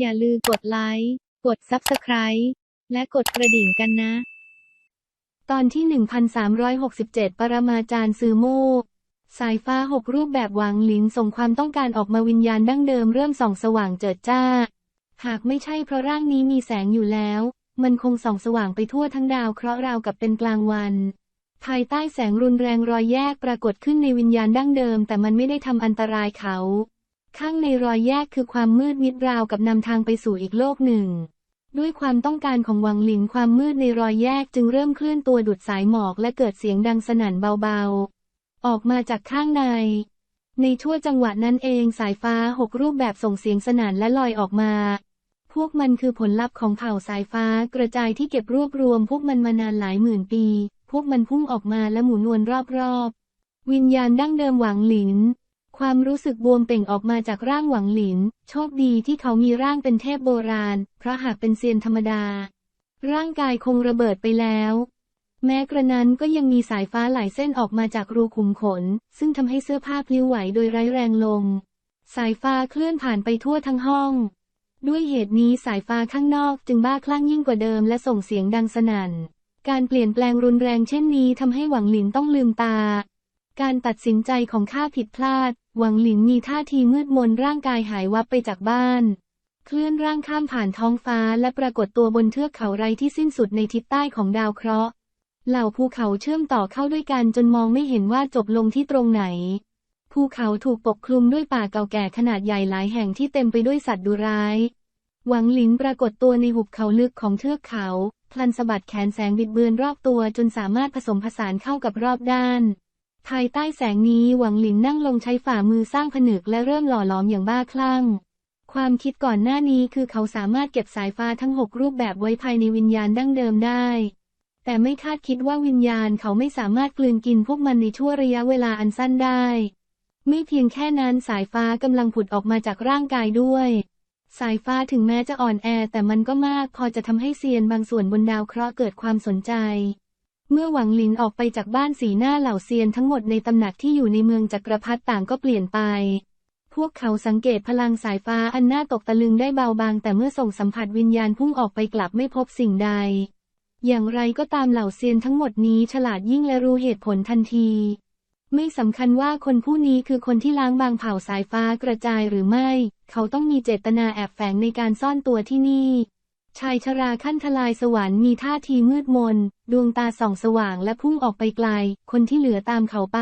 อย่าลืมกดไลค์ กด Subscribe และกดกระดิ่งกันนะ ตอนที่ 1367 ปรมาจารย์ซือโมก สายฟ้าหกรูปแบบหวังหลินส่งความต้องการออกมาวิญญาณดั้งเดิมเริ่มส่องสว่างเจิดจ้า หากไม่ใช่เพราะร่างนี้มีแสงอยู่แล้ว มันคงส่องสว่างไปทั่วทั้งดาวเคราะห์ราวกับเป็นกลางวันภายใต้แสงรุนแรงรอยแยกปรากฏขึ้นในวิญญาณดั้งเดิม แต่มันไม่ได้ทำอันตรายเขา ข้างในรอยแยกคือความมืดมิดราวกับนำทางไปสู่อีกโลกหนึ่ง ด้วยความต้องการของวังหลินความมืดในรอยแยกจึงเริ่มเคลื่อนตัวดุดสายหมอกและเกิดเสียงดังสนั่นเบาๆ ออกมาจากข้างใน ในชั่วจังหวะนั้นเองสายฟ้าหกรูปแบบส่งเสียงสนั่นและลอยออกมา พวกมันคือผลลัพธ์ของเผ่าสายฟ้ากระจายที่เก็บรวบรวม พวกมันมานานหลายหมื่นปี พวกมันพุ่งออกมาและหมุนวนรอบๆ วิญญาณดั้งเดิมหวังหลิน ความรู้สึกบวมเป่งออกมาจากร่างหวังหลิน โชคดีที่เขามีร่างเป็นเทพโบราณ เพราะหากเป็นเซียนธรรมดา ร่างกายคงระเบิดไปแล้ว แม้กระนั้นก็ยังมีสายฟ้าหลายเส้นออกมาจากรูขุมขน ซึ่งทำให้เสื้อผ้าพลิ้วไหวโดยไร้แรงลมสายฟ้าเคลื่อนผ่านไปทั่วทั้งห้อง ด้วยเหตุนี้สายฟ้าข้างนอกจึงบ้าคลั่งยิ่งกว่าเดิมและส่งเสียงดังสนั่น การเปลี่ยนแปลงรุนแรงเช่นนี้ทำให้หวังหลินต้องลืมตา การตัดสินใจของข้าผิดพลาด หวังหลินมีท่าทีมืดมนร่างกายหายวับไปจากบ้าน เคลื่อนร่างข้ามผ่านท้องฟ้าและปรากฏตัวบนเทือกเขาไรที่สิ้นสุดในทิศใต้ของดาวเคราะห์ เหล่าภูเขาเชื่อมต่อเข้าด้วยกันจนมองไม่เห็นว่าจบลงที่ตรงไหน ภูเขาถูกปกคลุมด้วยป่าเก่าแก่ขนาดใหญ่หลายแห่งที่เต็มไปด้วยสัตว์ดุร้าย หวังหลินปรากฏตัวในหุบเขาลึกของเทือกเขา พลันสะบัดแขนแสงบิดเบือนรอบตัวจนสามารถผสมผสานเข้ากับรอบด้าน ภายใต้แสงนี้หวังหลินนั่งลงใช้ฝ่ามือสร้างผนึกและเริ่มหล่อหลอมอย่างบ้าคลั่ง ความคิดก่อนหน้านี้คือเขาสามารถเก็บสายฟ้าทั้งหกรูปแบบไว้ภายในวิญญาณดั้งเดิมได้ แต่ไม่คาดคิดว่าวิญญาณเขาไม่สามารถกลืนกินพวกมันในชั่วระยะเวลาอันสั้นได้ ไม่เพียงแค่นั้นสายฟ้ากำลังผุดออกมาจากร่างกายด้วย สายฟ้าถึงแม้จะอ่อนแอแต่มันก็มากพอจะทำให้เซียนบางส่วนบนดาวเคราะห์เกิดความสนใจ เมื่อหวังหลินออกไปจากบ้านสีหน้าเหล่าเซียนทั้งหมดในตำหนักที่อยู่ในเมืองจักรพรรดิต่างก็เปลี่ยนไป พวกเขาสังเกตพลังสายฟ้าอันน่าตกตะลึงได้เบาบาง แต่เมื่อส่งสัมผัสวิญญาณพุ่งออกไปกลับไม่พบสิ่งใด อย่างไรก็ตามเหล่าเซียนทั้งหมดนี้ฉลาดยิ่งและรู้เหตุผลทันที ไม่สำคัญว่าคนผู้นี้คือคนที่ล้างบางเผ่าสายฟ้ากระจายหรือไม่ เขาต้องมีเจตนาแอบแฝงในการซ่อนตัวที่นี่ ชายชราขั้นทลายสวรรค์มีท่าทีมืดมน ดวงตาส่องสว่างและพุ่งออกไปไกล คนที่เหลือตามเขาไป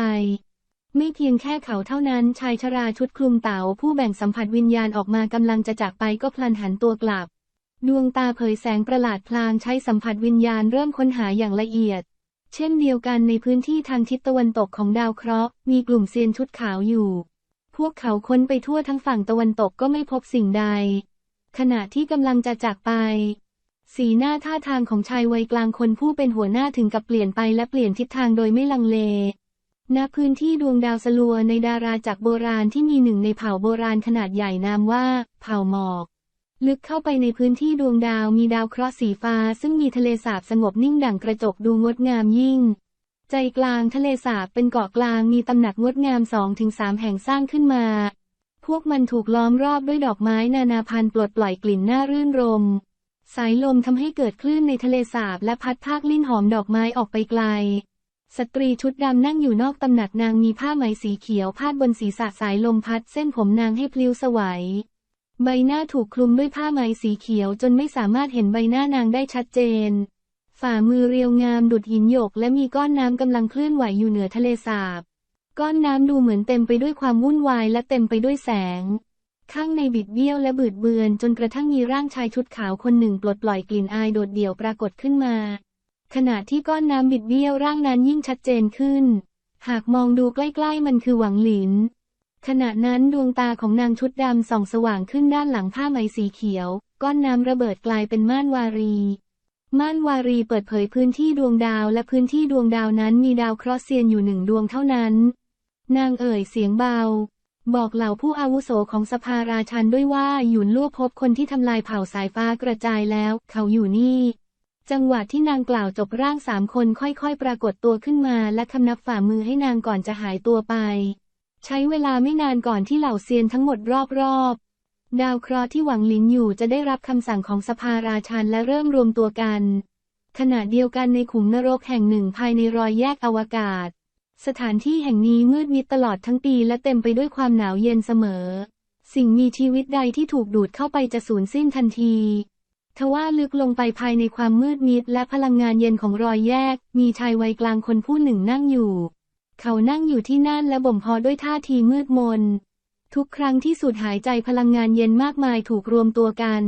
ไม่เพียงแค่เขาเท่านั้น ชายชราชุดคลุมเต๋าผู้แบ่งสัมผัสวิญญาณออกมากำลังจะจากไปก็พลันหันตัวกลับ ดวงตาเผยแสงประหลาดพลางใช้สัมผัสวิญญาณเริ่มค้นหาอย่างละเอียด เช่นเดียวกันในพื้นที่ทางทิศตะวันตกของดาวเคราะห์มีกลุ่มเซียนชุดขาวอยู่ พวกเขาค้นไปทั่วทั้งฝั่งตะวันตกก็ไม่พบสิ่งใด ขณะที่กำลังจะจากไป สีหน้าท่าทางของชายวัยกลางคนผู้เป็นหัวหน้าถึงกับเปลี่ยนไปและเปลี่ยนทิศทางโดยไม่ลังเลณพื้นที่ดวงดาวสลัวในดาราจากรโบราณที่มีหนึ่งในเผ่าโบราณขนาดใหญ่นามว่า เผ่าหมอก ลึกเข้าไปในพื้นที่ดวงดาวมีดาวเคราะห์สีฟ้า ซึ่งมีทะเลสาบสงบนิ่งดั่งกระจกดูงดงามยิ่ง ใจกลางทะเลสาบเป็นเกาะกลางมีตำหนักงดงามสองถึงสามแห่งสร้างขึ้นมา พวกมันถูกล้อมรอบด้วยดอกไม้นานาพันธุ์ปลดปล่อยกลิ่นน่ารื่นรม สายลมทำให้เกิดคลื่นในทะเลสาบและพัดพากลิ่นหอมดอกไม้ออกไปไกล สตรีชุดดำนั่งอยู่นอกตำหนักนางมีผ้าไหมสีเขียวพาดบนศีรษะสายลมพัดเส้นผมนางให้พลิ้วสวัยใบหน้าถูกคลุมด้วยผ้าไหมสีเขียวจนไม่สามารถเห็นใบหน้านางได้ชัดเจน ฝ่ามือเรียวงามดุดหินหยกและมีก้อนน้ำกำลังเคลื่อนไหวอยู่เหนือทะเลสาบ ก้อนน้ำดูเหมือนเต็มไปด้วยความวุ่นวายและเต็มไปด้วยแสง ข้างในบิดเบี้ยวและบืดเบือนจนกระทั่งมีร่างชายชุดขาวคนหนึ่งปลดปล่อยกลิ่นอายโดดเดี่ยวปรากฏขึ้นมา ขณะที่ก้อนน้ำบิดเบี้ยวร่างนั้นยิ่งชัดเจนขึ้น หากมองดูใกล้ๆมันคือหวังหลิน ขณะนั้นดวงตาของนางชุดดำส่องสว่างขึ้นด้านหลังผ้าไหมสีเขียว ก้อนน้ำระเบิดกลายเป็นม่านวารีม่านวารีเปิดเผยพื้นที่ดวงดาวและพื้นที่ดวงดาวนั้นมีดาวเคราะห์เซียนอยู่หนึ่งดวงเท่านั้น นางเอ่ยเสียงเบา บอกเหล่าผู้อาวุโสของสภาราชันด้วยว่าหยุนล่วพบคนที่ทำลายเผ่าสายฟ้ากระจายแล้ว เขาอยู่นี่ จังหวะที่นางกล่าวจบร่างสามคนค่อยๆ ปรากฏตัวขึ้นมาและคำนับฝ่ามือให้นางก่อนจะหายตัวไป ใช้เวลาไม่นานก่อนที่เหล่าเซียนทั้งหมดรอบๆ ดาวเคราะห์ที่หวังหลินอยู่จะได้รับคำสั่งของสภาราชันและเริ่มรวมตัวกันขณะเดียวกันในขุมนรกแห่งหนึ่งภายในรอยแยกอวกาศ สถานที่แห่งนี้มืดมิดตลอดทั้งปีและเต็มไปด้วยความหนาวเย็นเสมอ สิ่งมีชีวิตใดที่ถูกดูดเข้าไปจะสูญสิ้นทันทีทว่าลึกลงไปภายในความมืดมิดและพลังงานเย็นของรอยแยก มีชายวัยกลางคนผู้หนึ่งนั่งอยู่ เขานั่งอยู่ที่นั่นและบ่มเพาะด้วยท่าทีมืดมน ทุกครั้งที่สูดหายใจพลังงานเย็นมากมายถูกรวมตัวกัน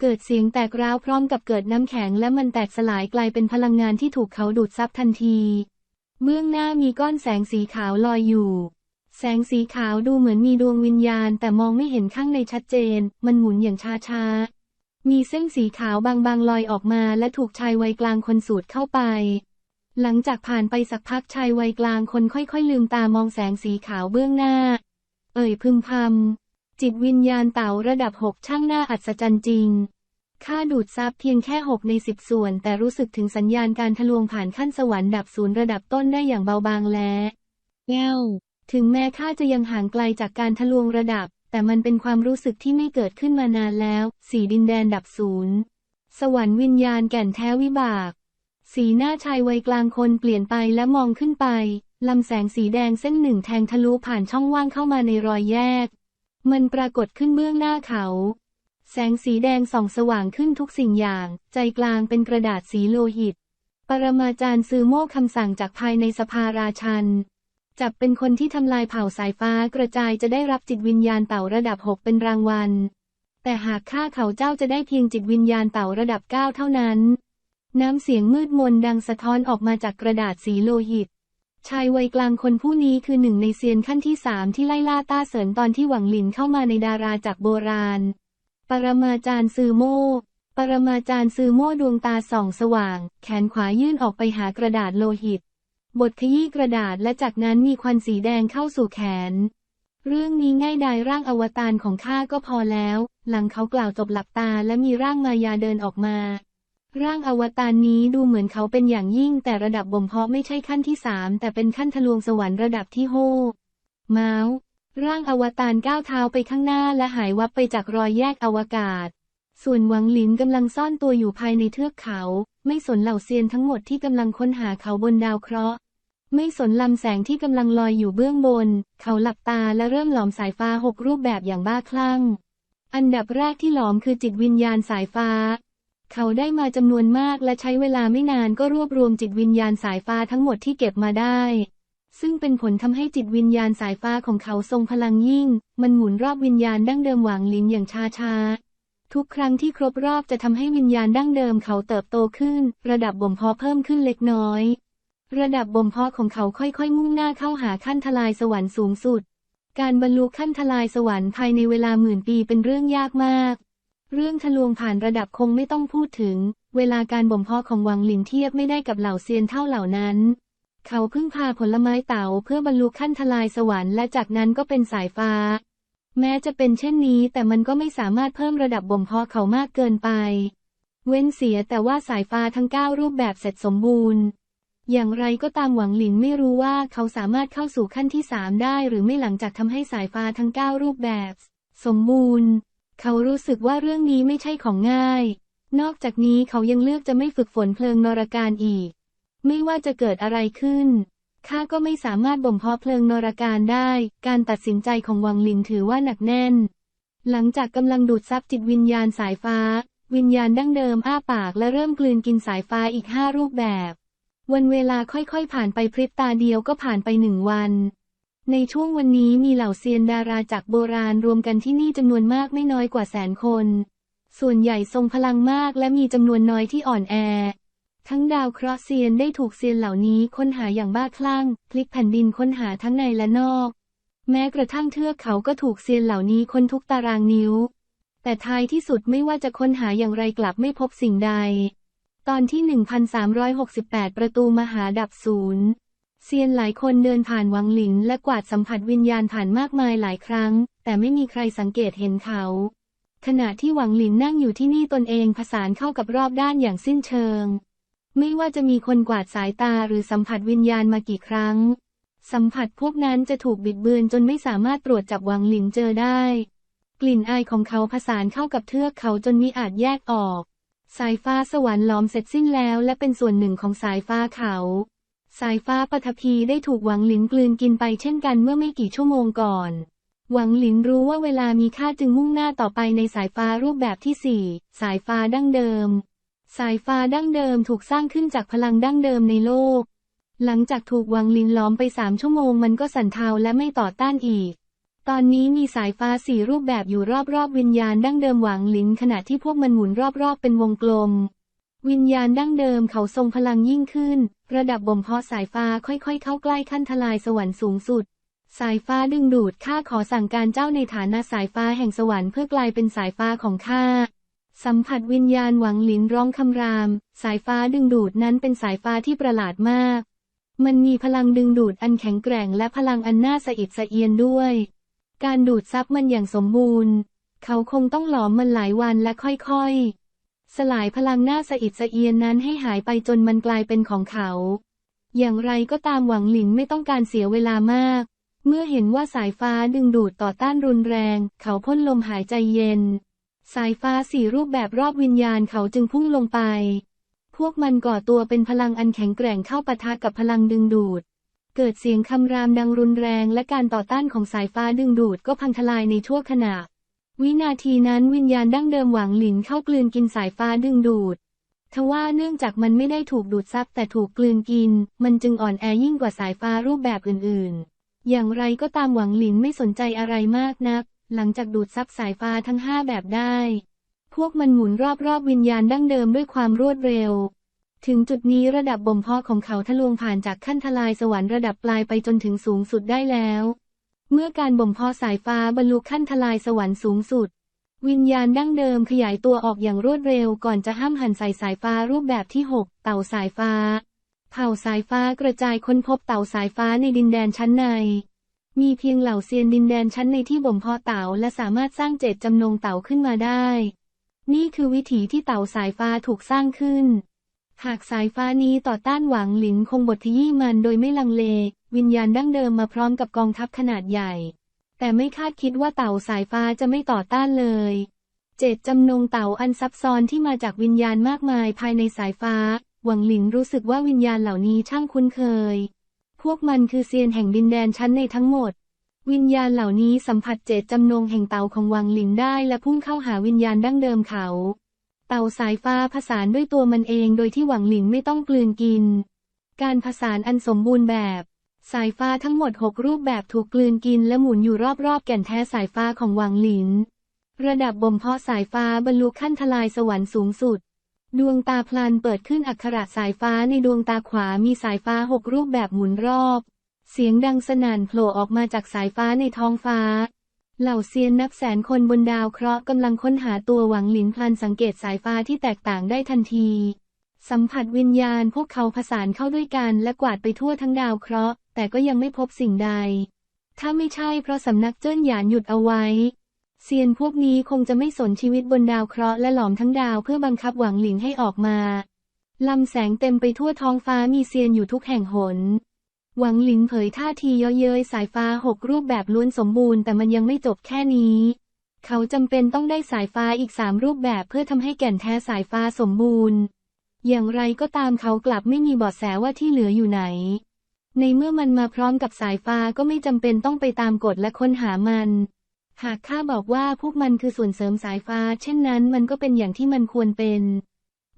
เกิดเสียงแตกร้าวพร้อมกับเกิดน้ำแข็งและมันแตกสลายกลายเป็นพลังงานที่ถูกเขาดูดซับทันที เบื้องหน้ามีก้อนแสงสีขาวลอยอยู่ แสงสีขาวดูเหมือนมีดวงวิญญาณแต่มองไม่เห็นข้างในชัดเจน มันหมุนอย่างช้าๆ มีเส้นสีขาวบางๆลอยออกมาและถูกชายวัยกลางคนสูดเข้าไป หลังจากผ่านไปสักพักชายวัยกลางคนค่อยๆ ลืมตามองแสงสีขาวเบื้องหน้า เอ่ยพึมพำจิตวิญญาณเต่าระดับหกช่างหน้าอัศจรรย์จริง ค่าดูดซับเพียงแค่ 6 ใน 10 ส่วน แต่รู้สึกถึงสัญญาณการทะลวงผ่านขั้นสวรรค์ดับศูนย์ระดับต้นได้อย่างเบาบางและแก้วถึงแม้ข้าจะยังห่างไกลจากการทะลวงระดับ แต่มันเป็นความรู้สึกที่ไม่เกิดขึ้นมานานแล้ว สีดินแดนดับศูนย์ สวรรค์วิญญาณแก่นแท้วิบาก สีหน้าชายวัยกลางคนเปลี่ยนไปและมองขึ้นไป ลำแสงสีแดงเส้นหนึ่งแทงทะลุผ่านช่องว่างเข้ามาในรอยแยก มันปรากฏขึ้นเบื้องหน้าเขา แสงสีแดงส่องสว่างขึ้นทุกสิ่งอย่าง ใจกลางเป็นกระดาษสีโลหิต ปรมาจารย์ซือโม่คำสั่งจากภายในสภาราชัน จับเป็นคนที่ทำลายเผ่าสายฟ้ากระจายจะได้รับจิตวิญญาณเต่าระดับ 6 เป็นรางวัล แต่หากฆ่าเขาเจ้าจะได้เพียงจิตวิญญาณเต่าระดับ 9 เท่านั้น น้ำเสียงมืดมนดังสะท้อนออกมาจากกระดาษสีโลหิตชายวัยกลางคนผู้นี้คือหนึ่งในเซียนขั้นที่สามที่ไล่ล่าต้าเสินตอนที่หวังหลินเข้ามาในดาราจากโบราณ ปรมาจารย์ซือโม่ปรมาจารย์ซือโม่ดวงตาส่องสว่าง แขนขวายื่นออกไปหากระดาษโลหิต บทขยี้กระดาษและจากนั้นมีควันสีแดงเข้าสู่แขน เรื่องนี้ง่ายดายร่างอวตารของข้าก็พอแล้ว หลังเขากล่าวจบหลับตาและมีร่างมายาเดินออกมา ร่างอวตารนี้ดูเหมือนเขาเป็นอย่างยิ่งแต่ระดับบ่มเพาะไม่ใช่ขั้นที่สามแต่เป็นขั้นทะลวงสวรรค์ระดับที่โฮเมาส์ ร่างอวตารก้าวเท้าไปข้างหน้าและหายวับไปจากรอยแยกอวกาศ ส่วนหวังหลินกำลังซ่อนตัวอยู่ภายในเทือกเขา ไม่สนเหล่าเซียนทั้งหมดที่กำลังค้นหาเขาบนดาวเคราะห์ ไม่สนลำแสงที่กำลังลอยอยู่เบื้องบน เขาหลับตาและเริ่มหลอมสายฟ้าหกรูปแบบอย่างบ้าคลั่ง อันดับแรกที่หลอมคือจิตวิญญาณสายฟ้า เขาได้มาจำนวนมากและใช้เวลาไม่นานก็รวบรวมจิตวิญญาณสายฟ้าทั้งหมดที่เก็บมาได้ ซึ่งเป็นผลทำให้จิตวิญญาณสายฟ้าของเขาทรงพลังยิ่ง มันหมุนรอบวิญญาณดั้งเดิมหวางลินอย่างช้าๆทุกครั้งที่ครบรอบจะทำให้วิญญาณดั้งเดิมเขาเติบโตขึ้น ระดับบ่มเพาะเพิ่มขึ้นเล็กน้อย ระดับบ่มเพาะของเขาค่อยๆ มุ่งหน้าเข้าหาขั้นทลายสวรรค์สูงสุด การบรรลุขั้นทลายสวรรค์ภายในเวลาหมื่นปีเป็นเรื่องยากมาก เรื่องทะลวงผ่านระดับคงไม่ต้องพูดถึง เวลาการบ่มเพาะของวังหลินเทียบไม่ได้กับเหล่าเซียนเท่าเหล่านั้น เขาพึ่งพาผลไม้เต๋าเพื่อบรรลุขั้นทลายสวรรค์และจากนั้นก็เป็นสายฟ้า แม้จะเป็นเช่นนี้แต่มันก็ไม่สามารถเพิ่มระดับบ่มเพาะเขามากเกินไป เว้นเสียแต่ว่าสายฟ้าทั้ง 9 รูปแบบเสร็จสมบูรณ์ อย่างไรก็ตามหวังหลินไม่รู้ว่าเขาสามารถเข้าสู่ขั้นที่สามได้หรือไม่หลังจากทำให้สายฟ้าทั้ง 9 รูปแบบ สมบูรณ์ เขารู้สึกว่าเรื่องนี้ไม่ใช่ของง่าย นอกจากนี้เขายังเลือกจะไม่ฝึกฝนเพลิงนรการอีก ไม่ว่าจะเกิดอะไรขึ้น ข้าก็ไม่สามารถบ่มเพาะเพลิงนรการได้ การตัดสินใจของวังลินถือว่าหนักแน่น หลังจากกำลังดูดซับจิตวิญญาณสายฟ้า วิญญาณดั้งเดิมอ้าปากและเริ่มกลืนกินสายฟ้าอีกห้ารูปแบบ วันเวลาค่อยๆ ผ่านไปพริบตาเดียวก็ผ่านไปหนึ่งวันในช่วงวันนี้มีเหล่าเซียนดาราจากโบราณรวมกันที่นี่จำนวนมากไม่น้อยกว่าแสนคน ส่วนใหญ่ทรงพลังมากและมีจำนวนน้อยที่อ่อนแอ ทั้งดาวเคราะห์เซียนได้ถูกเซียนเหล่านี้ค้นหาอย่างบ้าคลั่ง พลิกแผ่นดินค้นหาทั้งในและนอก แม้กระทั่งเทือกเขาก็ถูกเซียนเหล่านี้ค้นทุกตารางนิ้ว แต่ท้ายที่สุดไม่ว่าจะค้นหาอย่างไรกลับไม่พบสิ่งใด ตอนที่ 1368 ประตูมหาดับศูนย์เซียนหลายคนเดินผ่านวังหลินและกวาดสัมผัสวิญญาณผ่านมากมายหลายครั้ง แต่ไม่มีใครสังเกตเห็นเขา ขณะที่หวังหลินนั่งอยู่ที่นี่ตนเองผสานเข้ากับรอบด้านอย่างสิ้นเชิง ไม่ว่าจะมีคนกวาดสายตาหรือสัมผัสวิญญาณมากี่ครั้ง สัมผัสพวกนั้นจะถูกบิดเบือนจนไม่สามารถตรวจจับวังหลินเจอได้ กลิ่นอายของเขาผสานเข้ากับเทือกเขาจนมิอาจแยกออก สายฟ้าสวรรค์ล้อมเสร็จสิ้นแล้วและเป็นส่วนหนึ่งของสายฟ้าเขา สายฟ้าปฐพีได้ถูกหวังหลินกลืนกินไปเช่นกันเมื่อไม่กี่ชั่วโมงก่อนหวังหลินรู้ว่าเวลามีค่าจึงมุ่งหน้าต่อไปในสายฟ้ารูปแบบที่สี่สายฟ้าดั้งเดิม สายฟ้าดั้งเดิมถูกสร้างขึ้นจากพลังดั้งเดิมในโลก หลังจากถูกวังลินล้อมไปสามชั่วโมงมันก็สั่นเทาและไม่ต่อต้านอีก ตอนนี้มีสายฟ้าสี่รูปแบบอยู่รอบๆวิญญาณดั้งเดิมหวังลินขณะที่พวกมันหมุนรอบๆเป็นวงกลม วิญญาณดั้งเดิมเขาทรงพลังยิ่งขึ้น ระดับบ่มเพาะสายฟ้าค่อยๆ เข้าใกล้ขั้นทลายสวรรค์สูงสุดสายฟ้าดึงดูดข้าขอสั่งการเจ้าในฐานะสายฟ้าแห่งสวรรค์เพื่อกลายเป็นสายฟ้าของข้า สัมผัสวิญญาณหวังหลินร้องคำราม สายฟ้าดึงดูดนั้นเป็นสายฟ้าที่ประหลาดมาก มันมีพลังดึงดูดอันแข็งแกร่งและพลังอันน่าสะอิดสะเอียนด้วย การดูดซับมันอย่างสมบูรณ์ เขาคงต้องหลอมมันหลายวันและค่อยๆ สลายพลังน่าสะอิดสะเอียนนั้นให้หายไปจนมันกลายเป็นของเขา อย่างไรก็ตามหวังหลินไม่ต้องการเสียเวลามาก เมื่อเห็นว่าสายฟ้าดึงดูดต่อต้านรุนแรง เขาพ่นลมหายใจเย็น สายฟ้าสี่รูปแบบรอบวิญญาณเขาจึงพุ่งลงไป พวกมันก่อตัวเป็นพลังอันแข็งแกร่งเข้าปะทะกับพลังดึงดูด เกิดเสียงคำรามดังรุนแรงและการต่อต้านของสายฟ้าดึงดูดก็พังทลายในชั่วขณะ วินาทีนั้นวิญญาณดั้งเดิมหวังหลินเข้ากลืนกินสายฟ้าดึงดูดทว่าเนื่องจากมันไม่ได้ถูกดูดซับแต่ถูกกลืนกิน มันจึงอ่อนแอยิ่งกว่าสายฟ้ารูปแบบอื่นๆ อย่างไรก็ตามหวังหลินไม่สนใจอะไรมากนัก หลังจากดูดซับสายฟ้าทั้งห้าแบบได้ พวกมันหมุนรอบๆวิญญาณดั้งเดิมด้วยความรวดเร็ว ถึงจุดนี้ระดับบ่มเพาะของเขาทะลวงผ่านจากขั้นทลายสวรรค์ระดับปลายไปจนถึงสูงสุดได้แล้ว เมื่อการบ่มเพาะสายฟ้าบรรลุขั้นทลายสวรรค์สูงสุด วิญญาณดั้งเดิมขยายตัวออกอย่างรวดเร็วก่อนจะห้ามหันใส่สายฟ้ารูปแบบที่ 6 เต่าสายฟ้า เผ่าสายฟ้ากระจายค้นพบเต่าสายฟ้าในดินแดนชั้นใน มีเพียงเหล่าเซียนดินแดนชั้นในที่บ่มเพาะเต่าและสามารถสร้างเจตจำนงเต่าขึ้นมาได้ นี่คือวิถีที่เต่าสายฟ้าถูกสร้างขึ้น หากสายฟ้านี้ต่อต้านหวังหลินคงบทขยี้มันโดยไม่ลังเล วิญญาณดั้งเดิมมาพร้อมกับกองทัพขนาดใหญ่ แต่ไม่คาดคิดว่าเต่าสายฟ้าจะไม่ต่อต้านเลย เจตจำนงเต่าอันซับซ้อนที่มาจากวิญญาณมากมายภายในสายฟ้า หวังหลินรู้สึกว่าวิญญาณเหล่านี้ช่างคุ้นเคย พวกมันคือเซียนแห่งดินแดนชั้นในทั้งหมด วิญญาณเหล่านี้สัมผัสเจตจำนงแห่งเต่าของวังหลินได้และพุ่งเข้าหาวิญญาณดั้งเดิมเขา เต่าสายฟ้าผสานด้วยตัวมันเองโดยที่หวังหลินไม่ต้องกลืนกิน การผสานอันสมบูรณ์แบบ สายฟ้าทั้งหมดหกรูปแบบถูกกลืนกินและหมุนอยู่รอบๆแก่นแท้สายฟ้าของหวังหลิน ระดับบ่มเพาะสายฟ้าบรรลุขั้นทลายสวรรค์สูงสุด ดวงตาพลันเปิดขึ้นอักขระสายฟ้าในดวงตาขวามีสายฟ้าหกรูปแบบหมุนรอบ เสียงดังสนั่นโผล่ออกมาจากสายฟ้าในท้องฟ้า เหล่าเซียนนับแสนคนบนดาวเคราะห์กำลังค้นหาตัวหวังหลินพลันสังเกตสายฟ้าที่แตกต่างได้ทันที สัมผัสวิญญาณพวกเขาผสานเข้าด้วยกันและกวาดไปทั่วทั้งดาวเคราะห์ แต่ก็ยังไม่พบสิ่งใด ถ้าไม่ใช่เพราะสำนักเจิ้นหยานหยุดเอาไว้ เซียนพวกนี้คงจะไม่สนชีวิตบนดาวเคราะห์และหลอมทั้งดาวเพื่อบังคับหวังหลินให้ออกมา ลำแสงเต็มไปทั่วท้องฟ้ามีเซียนอยู่ทุกแห่งหน หวังหลินเผยท่าทีเยาะเย้ยสายฟ้าหกรูปแบบล้วนสมบูรณ์แต่มันยังไม่จบแค่นี้ เขาจำเป็นต้องได้สายฟ้าอีกสามรูปแบบเพื่อทำให้แก่นแท้สายฟ้าสมบูรณ์ อย่างไรก็ตามเขากลับไม่มีเบาะแสว่าที่เหลืออยู่ไหน ในเมื่อมันมาพร้อมกับสายฟ้าก็ไม่จำเป็นต้องไปตามกฎและค้นหามัน หากข้าบอกว่าพวกมันคือส่วนเสริมสายฟ้า เช่นนั้นมันก็เป็นอย่างที่มันควรเป็น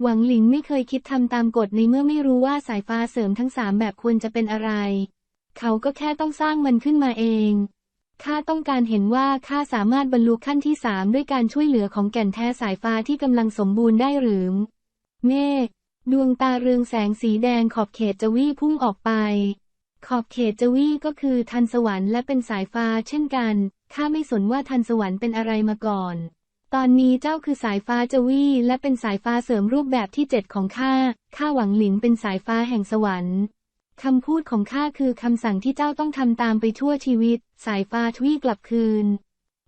หวังหลิงไม่เคยคิดทำตามกฎในเมื่อไม่รู้ว่าสายฟ้าเสริมทั้งสามแบบควรจะเป็นอะไร เขาก็แค่ต้องสร้างมันขึ้นมาเองข้าต้องการเห็นว่าข้าสามารถบรรลุขั้นที่สามด้วยการช่วยเหลือของแก่นแท้สายฟ้าที่กำลังสมบูรณ์ได้หรือเมฆดวงตาเรืองแสงสีแดงขอบเขตจวีพุ่งออกไป ขอบเขตจวีก็คือทันสวรรค์และเป็นสายฟ้าเช่นกัน ข้าไม่สนว่าทันสวรรค์เป็นอะไรมาก่อน ตอนนี้เจ้าคือสายฟ้าจวีและเป็นสายฟ้าเสริมรูปแบบที่เจ็ดของข้า ข้าหวังหลินเป็นสายฟ้าแห่งสวรรค์คำพูดของข้าคือคำสั่งที่เจ้าต้องทำตามไปทั่วชีวิต สายฟ้าทวีกลับคืน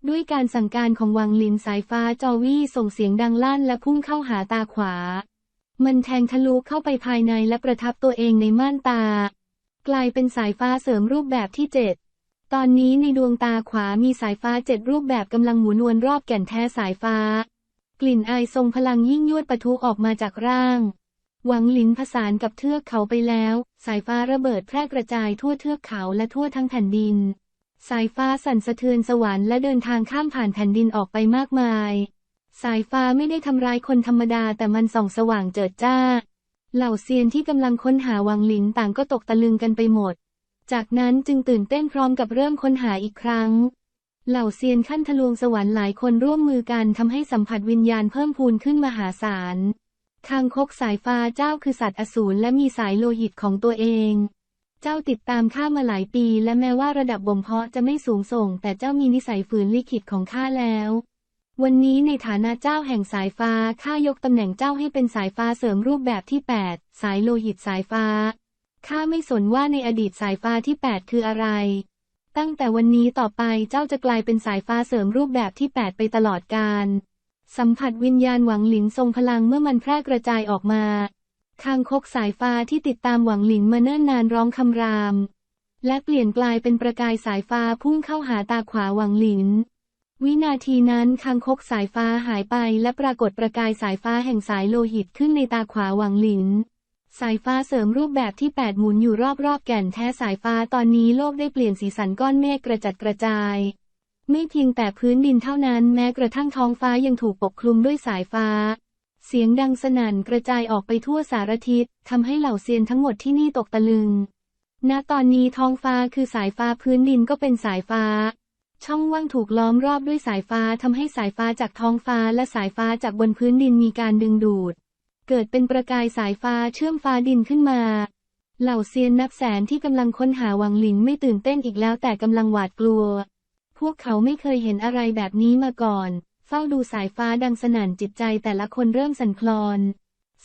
ด้วยการสั่งการของวังหลินสายฟ้าจอวี่ส่งเสียงดังลั่นและพุ่งเข้าหาตาขวา มันแทงทะลุเข้าไปภายในและประทับตัวเองในม่านตา กลายเป็นสายฟ้าเสริมรูปแบบที่เจ็ด ตอนนี้ในดวงตาขวามีสายฟ้าเจ็ดรูปแบบกำลังหมุนวนรอบแก่นแท้สายฟ้า กลิ่นอายทรงพลังยิ่งยวดปะทุออกมาจากร่าง หวังหลินผสานกับเทือกเขาไปแล้ว สายฟ้าระเบิดแพร่กระจายทั่วเทือกเขาและทั่วทั้งแผ่นดิน สายฟ้าสั่นสะเทือนสวรรค์และเดินทางข้ามผ่านแผ่นดินออกไปมากมาย สายฟ้าไม่ได้ทำร้ายคนธรรมดาแต่มันส่องสว่างเจิดจ้า เหล่าเซียนที่กำลังค้นหาหวังหลินต่างก็ตกตะลึงกันไปหมด จากนั้นจึงตื่นเต้นพร้อมกับเริ่มค้นหาอีกครั้ง เหล่าเซียนขั้นทะลวงสวรรค์หลายคนร่วมมือกันทำให้สัมผัสวิญญาณเพิ่มพูนขึ้นมหาศาลคางคกสายฟ้าเจ้าคือสัตว์อสูรและมีสายโลหิตของตัวเอง เจ้าติดตามข้ามาหลายปี และแม้ว่าระดับบ่มเพาะจะไม่สูงส่ง แต่เจ้ามีนิสัยฝืนลิขิตของข้าแล้ว วันนี้ในฐานะเจ้าแห่งสายฟ้าข้ายกตำแหน่งเจ้าให้เป็นสายฟ้าเสริมรูปแบบที่ 8 สายโลหิตสายฟ้า ข้าไม่สนว่าในอดีตสายฟ้าที่ 8 คืออะไร ตั้งแต่วันนี้ต่อไปเจ้าจะกลายเป็นสายฟ้าเสริมรูปแบบที่ 8 ไปตลอดกาล สัมผัสวิญญาณหวังหลินทรงพลังเมื่อมันแพร่กระจายออกมา คางคกสายฟ้าที่ติดตามหวังหลินมาเนิ่นนานร้องคำราม และเปลี่ยนกลายเป็นประกายสายฟ้าพุ่งเข้าหาตาขวาหวังหลินวินาทีนั้นคางคกสายฟ้าหายไปและปรากฏประกายสายฟ้าแห่งสายโลหิตขึ้นในตาขวาหวังหลิน สายฟ้าเสริมรูปแบบที่ 8 หมุนอยู่รอบๆ แก่นแท้สายฟ้าตอนนี้โลกได้เปลี่ยนสีสันก้อนเมฆกระจัดกระจาย ไม่เพียงแต่พื้นดินเท่านั้นแม้กระทั่งท้องฟ้ายังถูกปกคลุมด้วยสายฟ้า เสียงดังสนั่นกระจายออกไปทั่วสารทิศทำให้เหล่าเซียนทั้งหมดที่นี่ตกตะลึง ณ ตอนนี้ท้องฟ้าคือสายฟ้าพื้นดินก็เป็นสายฟ้า ช่องว่างถูกล้อมรอบด้วยสายฟ้าทำให้สายฟ้าจากท้องฟ้าและสายฟ้าจากบนพื้นดินมีการดึงดูด เกิดเป็นประกายสายฟ้าเชื่อมฟ้าดินขึ้นมา เหล่าเซียนนับแสนที่กำลังค้นหาวังหลินไม่ตื่นเต้นอีกแล้วแต่กำลังหวาดกลัว พวกเขาไม่เคยเห็นอะไรแบบนี้มาก่อน เฝ้าดูสายฟ้าดังสนั่นจิตใจแต่ละคนเริ่มสั่นคลอน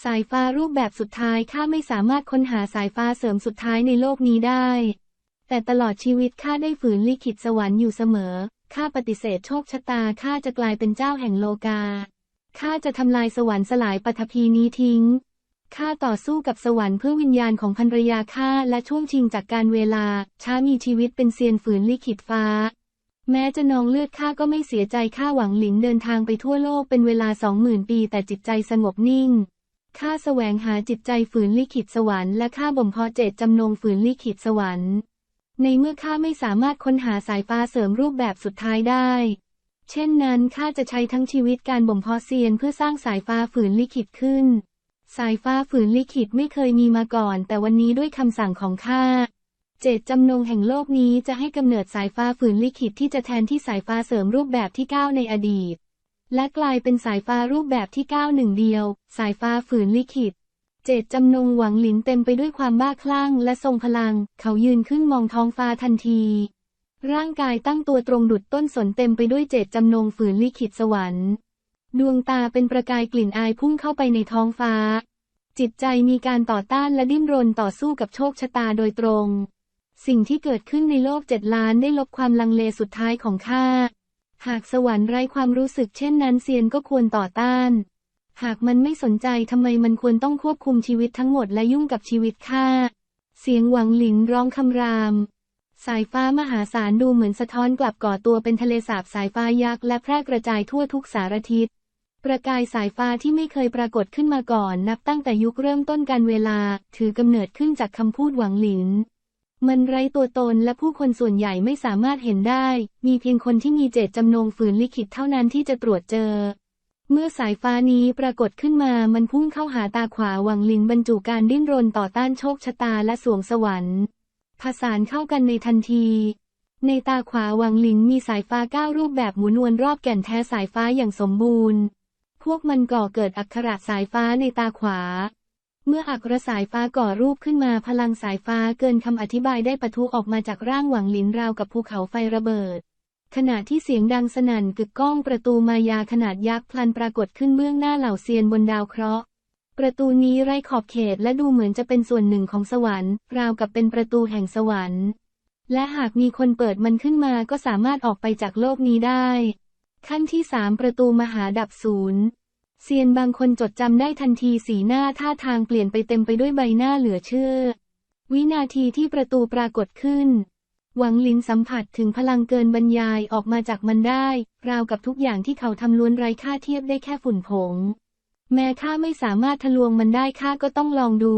สายฟ้ารูปแบบสุดท้ายข้าไม่สามารถค้นหาสายฟ้าเสริมสุดท้ายในโลกนี้ได้ แต่ตลอดชีวิตข้าได้ฝืนลิขิตสวรรค์อยู่เสมอข้าปฏิเสธโชคชะตาข้าจะกลายเป็นเจ้าแห่งโลกา ข้าจะทำลายสวรรค์สลายปฐพีนี้ทิ้ง ข้าต่อสู้กับสวรรค์เพื่อวิญญาณของภรรยาข้าและช่วงชิงจากการเวลา ช้ามีชีวิตเป็นเซียนฝืนลิขิตฟ้า แม้จะนองเลือดข้าก็ไม่เสียใจข้าหวังหลินเดินทางไปทั่วโลกเป็นเวลาสองหมื่นปีแต่จิตใจสงบนิ่ง ข้าแสวงหาจิตใจฝืนลิขิตสวรรค์และข้าบ่มเพาะเจตจำนงฝืนลิขิตสวรรค์ ในเมื่อข้าไม่สามารถค้นหาสายฟ้าเสริมรูปแบบสุดท้ายได้ เช่นนั้นข้าจะใช้ทั้งชีวิตการบ่มเพาะเซียนเพื่อสร้างสายฟ้าฝืนลิขิตขึ้น สายฟ้าฝืนลิขิตไม่เคยมีมาก่อน แต่วันนี้ด้วยคำสั่งของข้า เจตจำนงแห่งโลกนี้จะให้กำเนิดสายฟ้าฝืนลิขิตที่จะแทนที่สายฟ้าเสริมรูปแบบที่ 9 ในอดีต และกลายเป็นสายฟ้ารูปแบบที่9หนึ่งเดียว สายฟ้าฝืนลิขิต เจตจำนงหวังหลินเต็มไปด้วยความบ้าคลั่งและทรงพลัง เขายืนขึ้นมองท้องฟ้าทันที ร่างกายตั้งตัวตรงดุดต้นสนเต็มไปด้วยเจตจำนงฝืนลิขิตสวรรค์ ดวงตาเป็นประกายกลิ่นอายพุ่งเข้าไปในท้องฟ้า จิตใจมีการต่อต้านและดิ้นรนต่อสู้กับโชคชะตาโดยตรง สิ่งที่เกิดขึ้นในโลกเจ็ดล้านได้ลบความลังเลสุดท้ายของข้า หากสวรรค์ไร้ความรู้สึกเช่นนั้นเซียนก็ควรต่อต้าน หากมันไม่สนใจทำไมมันควรต้องควบคุมชีวิตทั้งหมดและยุ่งกับชีวิตข้า เสียงหวังหลินร้องคำราม สายฟ้ามหาศาลดูเหมือนสะท้อนกลับก่อตัวเป็นทะเลสาบสายฟ้ายักษ์และแพร่กระจายทั่วทุกสารทิศ ประกายสายฟ้าที่ไม่เคยปรากฏขึ้นมาก่อน นับตั้งแต่ยุคเริ่มต้นการเวลา ถือกำเนิดขึ้นจากคำพูดหวังหลิน มันไร้ตัวตนและผู้คนส่วนใหญ่ไม่สามารถเห็นได้ มีเพียงคนที่มีเจตจำนงฝืนลิขิตเท่านั้นที่จะตรวจเจอ เมื่อสายฟ้านี้ปรากฏขึ้นมามันพุ่งเข้าหาตาขวาหวังลินบรรจุการดิ้นรนต่อต้านโชคชะตาและสวงสวรรค์ ผสานเข้ากันในทันที ในตาขวาหวังหลินมีสายฟ้าก้ารูปแบบหมุนวนรอบแก่นแท้สายฟ้าอย่างสมบูรณ์ พวกมันก่อเกิดอักขระสายฟ้าในตาขวา เมื่ออักขระสายฟ้าก่อรูปขึ้นมาพลังสายฟ้าเกินคำอธิบายได้ปะทุออกมาจากร่างหวังหลินราวกับภูเขาไฟระเบิด ขณะที่เสียงดังสนั่นกึกก้องประตูมายาขนาดยักษ์พลันปรากฏขึ้นเบื้องหน้าเหล่าเซียนบนดาวเคราะห์ ประตูนี้ไร้ขอบเขตและดูเหมือนจะเป็นส่วนหนึ่งของสวรรค์ ราวกับเป็นประตูแห่งสวรรค์ และหากมีคนเปิดมันขึ้นมาก็สามารถออกไปจากโลกนี้ได้ ขั้นที่สามประตูมหาดับศูนย์เซียนบางคนจดจำได้ทันทีสีหน้าท่าทางเปลี่ยนไปเต็มไปด้วยใบหน้าเหลือเชื่อ วินาทีที่ประตูปรากฏขึ้น หวังลินสัมผัสถึงพลังเกินบรรยายออกมาจากมันได้ ราวกับทุกอย่างที่เขาทำล้วนไร้ค่าเทียบได้แค่ฝุ่นผง แม้ข้าไม่สามารถทะลวงมันได้ข้าก็ต้องลองดู